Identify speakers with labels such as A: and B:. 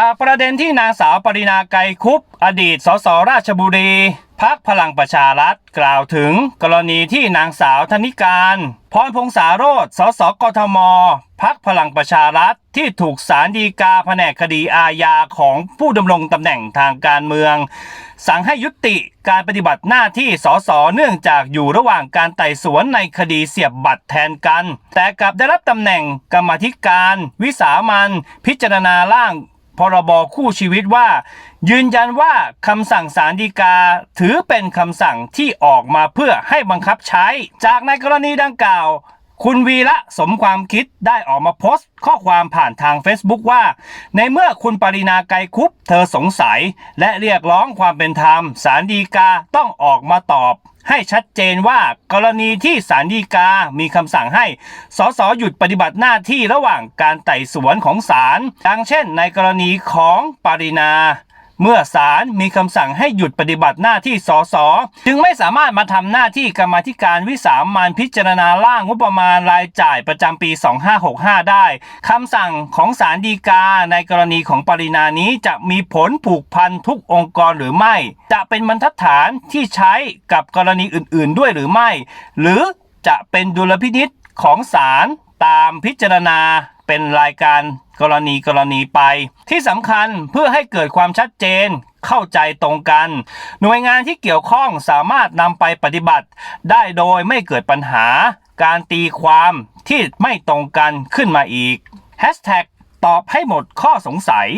A: จากประเด็นที่นางสาวปรินาไกรคุปอดีตสสราชบุรีพักพลังประชารัฐกล่าวถึงกรณีที่นางสาวธนิการ พรพงษาโรธสสกทม พักพลังประชารัฐที่ถูกสารดีกาแผนกคดีอาญาของผู้ดำรงตำแหน่งทางการเมือง สั่งให้ยุติการปฏิบัติหน้าที่สสเนื่องจากอยู่ระหว่างการไต่สวนในคดีเสียบบัตรแทนกัน แต่กลับได้รับตำแหน่งกรรมธิการ วิสามันพิจารณาร่าง พรบคู่ชีวิตว่า ยืนยันว่าคำสั่งสารดีกา ถือเป็นคำสั่งที่ออกมาเพื่อให้บังคับใช้ จากในกรณีดังกล่าว คุณวีระสมความคิดได้ออกมาโพสต์ ข้อความผ่านทาง Facebook ว่า ในเมื่อคุณปรินาไกรคุปเธอสงสัย และเรียกร้องความเป็นธรรมสารดีกาต้องออกมาตอบ ให้ชัดเจนว่ากรณีที่ศาลฎีกา มีคำสั่งให้ สสหยุดปฏิบัติหน้าที่ระหว่างการไต่สวนของศาลดังเช่น ในกรณีของปรินา เมื่อศาลมีคำสั่งให้หยุดปฏิบัติหน้าที่สสจึงไม่สามารถมาทำหน้าที่กรรมธิการวิสามันพิจารณาร่างงบประมาณรายจ่ายประจำปี 2565 ได้คำสั่งของศาลฎีกาในกรณีของปรินานี้จะมีผลผูกพันทุกองค์กรหรือไม่ จะเป็นบรรทัดฐานที่ใช้กับกรณีอื่นๆ ด้วยหรือไม่ หรือจะเป็นดุลพินิษของศาลตามพิจารณา เป็นรายการกรณีกรณีไป ที่สำคัญเพื่อให้เกิดความชัดเจนเข้าใจตรงกัน หน่วยงานที่เกี่ยวข้องสามารถนำไปปฏิบัติ ได้โดยไม่เกิดปัญหา การตีความที่ไม่ตรงกันขึ้นมาอีก Hashtag ตอบให้หมดข้อสงสัย